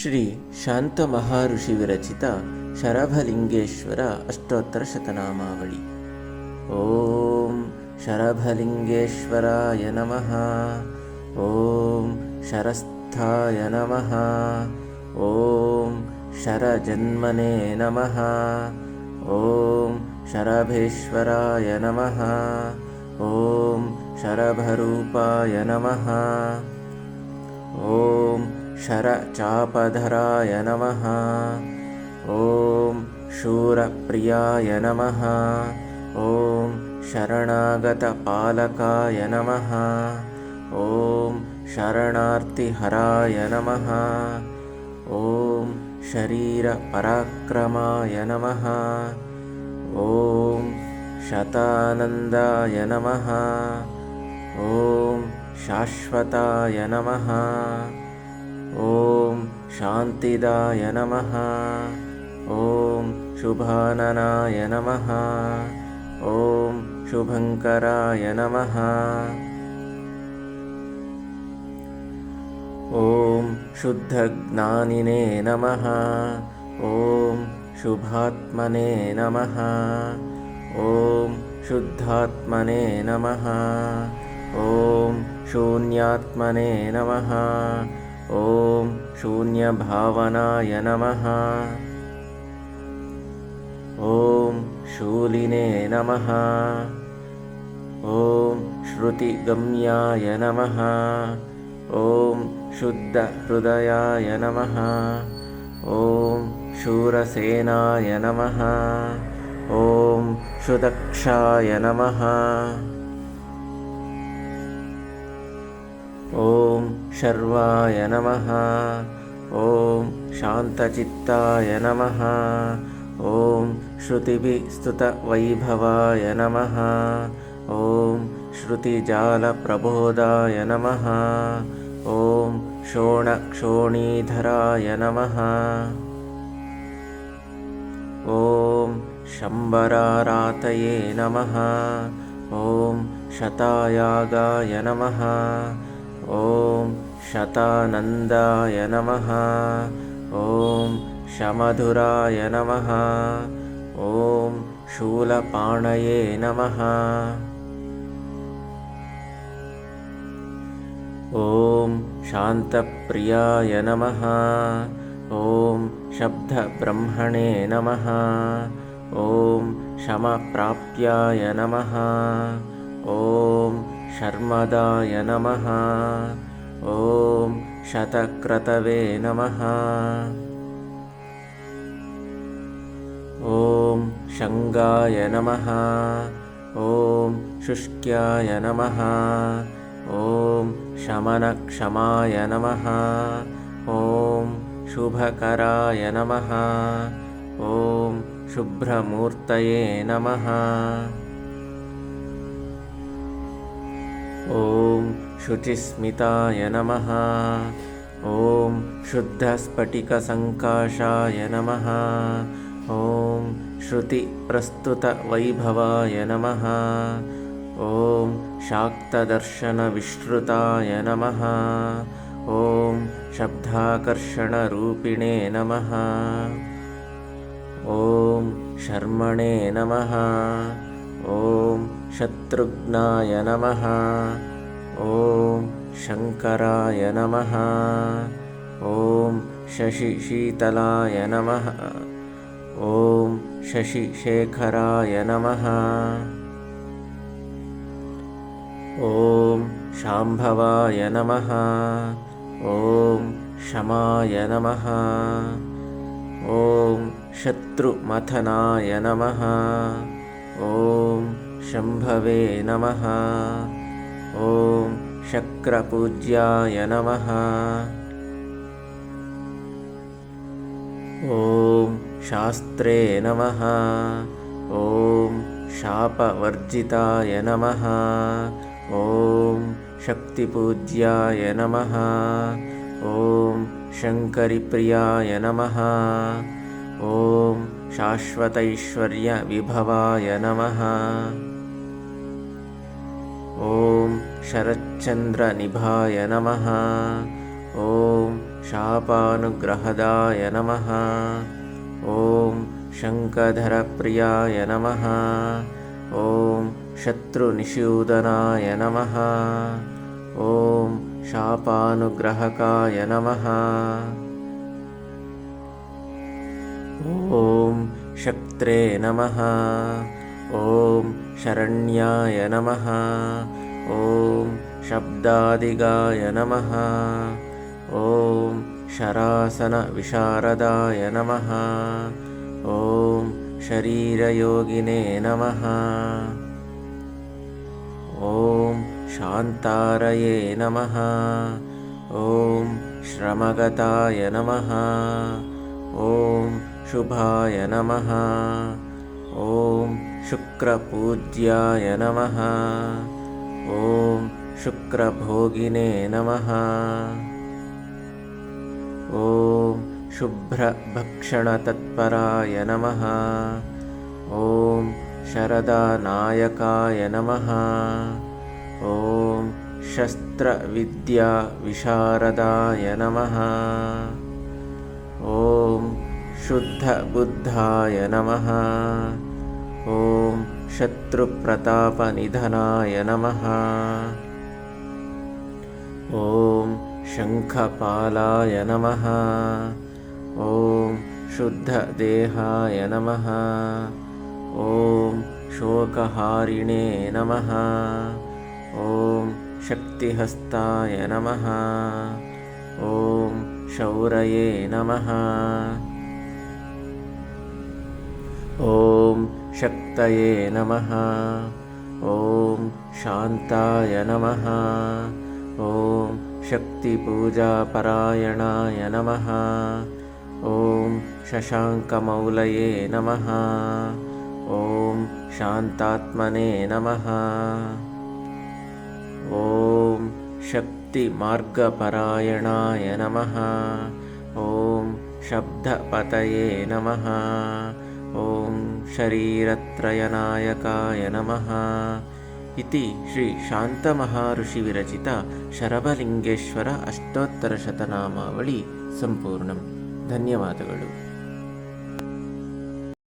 श्री शान्तमहर्षिविरचितशरभलिङ्गेश्वर अष्टोत्तरशतनामावळि ॐ शरभलिङ्गेश्वराय नमः ॐ शरस्थाय नमः ॐ शरजन्मने नमः ॐ शरभेश्वराय नमः ॐ शरभरूपाय नमः ॐ शरचापधराय नमः। ॐ शूरप्रियाय नमः। ॐ शरणागतपालकाय नमः। ॐ शरणार्तिहराय नमः। ॐ शरीरपराक्रमाय नमः। ॐ शतानन्दाय नमः। ॐ शाश्वताय नमः ॐ शान्तिदाय नमः। ॐ शुभाननाय नमः। ॐ शुभङ्कराय नमः। ॐ शुद्धज्ञानिने नमः। ॐ शुभात्मने नमः। ॐ शुद्धात्मने नमः। ॐ शून्यात्मने नमः ॐ शून्यभावनाय नमः। ॐ शूलिने नमः। ॐ श्रुतिगम्याय नमः। ॐ शुद्धहृदयाय नमः। ॐ शूरसेनाय नमः। ॐ सुदक्षाय नमः ॐ शर्वाय नमः। ॐ शान्तचित्ताय नमः। ॐ श्रुतिभिस्तुतवैभवाय नमः। ॐ श्रुतिजालप्रबोधाय नमः। ॐ शोणक्षोणीधराय नमः। ॐ शम्बरारातये नमः। ॐ शतायागाय नमः ॐ शतानन्दाय नमः। ॐ शमधुराय नमः। ॐ शूलपाणये नमः। ॐ शान्तप्रियाय नमः। ॐ शब्दब्रह्मणे नमः। ॐ शमप्राप्याय नमः। ॐ शर्मदाय नमः। ॐ शतक्रतवे नमः। ॐ शङ्गाय नमः। ॐ शुष्क्याय नमः। ॐ शमनक्षमाय नमः। ॐ शुभकराय नमः। ॐ शुभ्रमूर्तये नमः ॐ शुचिस्मिताय नमः। ॐ शुद्धस्फटिकसङ्काशाय नमः। ॐ श्रुतिप्रस्तुतवैभवाय नमः। ॐ शाक्तदर्शनविश्रुताय नमः। ॐ शब्दाकर्षणरूपिणे नमः। ॐ शर्मणे नमः ॐ शत्रुघ्नाय नमः। ॐ शङ्कराय नमः। ॐ शशिशीतलाय नमः। ॐ शशिशेखराय नमः। ॐ शाम्भवाय नमः। ॐ शमाय नमः। ॐ शत्रुमथनाय नमः ॐ शम्भवे नमः। ॐ शक्रपूज्याय नमः। ॐ शास्त्रे नमः। ॐ शापवर्जिताय नमः। ॐ शक्तिपूज्याय नमः। ॐ शङ्करिप्रियाय नमः। ॐ शाश्वतैश्वर्यविभवाय नमः। ॐ शरच्चन्द्रनिभाय नमः। ॐ शापानुग्रहदाय नमः। ॐ शङ्कधरप्रियाय नमः। ॐ शत्रुनिषूदनाय नमः। ॐ शापानुग्रहकाय नमः ॐ शक्त्रे नमः। ॐ शरण्याय नमः। ॐ शब्दादिगाय नमः। ॐ शरासनविशारदाय नमः। ॐ शरीरयोगिने नमः। ॐ शान्तारये नमः। ॐ श्रमगताय नमः। ॐ शुभाय नमः। ॐ शुक्रपूज्याय नमः। ॐ शुक्रभोगिने नमः। ॐ शुभ्रभक्षणतत्पराय नमः। ॐ शरदानायकाय नमः। ॐ शस्त्रविद्याविशारदाय नमः। ॐ शुद्धबुद्धाय नमः। ॐ शत्रुप्रतापनिधनाय नमः। ॐ शङ्खपालाय नमः। ॐ शुद्धदेहाय नमः। ॐ शोकहारिणे नमः। ॐ शक्तिहस्ताय नमः। ॐ शौरये नमः ॐ शक्तये नमः। ॐ शान्ताय नमः। ॐ शक्तिपूजापरायणाय नमः। ॐ शशाङ्कमौलये नमः। ॐ शान्तात्मने नमः। ॐ शक्तिमार्गपरायणाय नमः। ॐ शब्दपतये नमः ॐ शरीरत्रयनायकाय नमः इति श्रीशान्तमहाऋषिविरचिता शरभलिङ्गेश्वर अष्टोत्तरशतनामावळि सम्पूर्णं धन्यवादಗಳು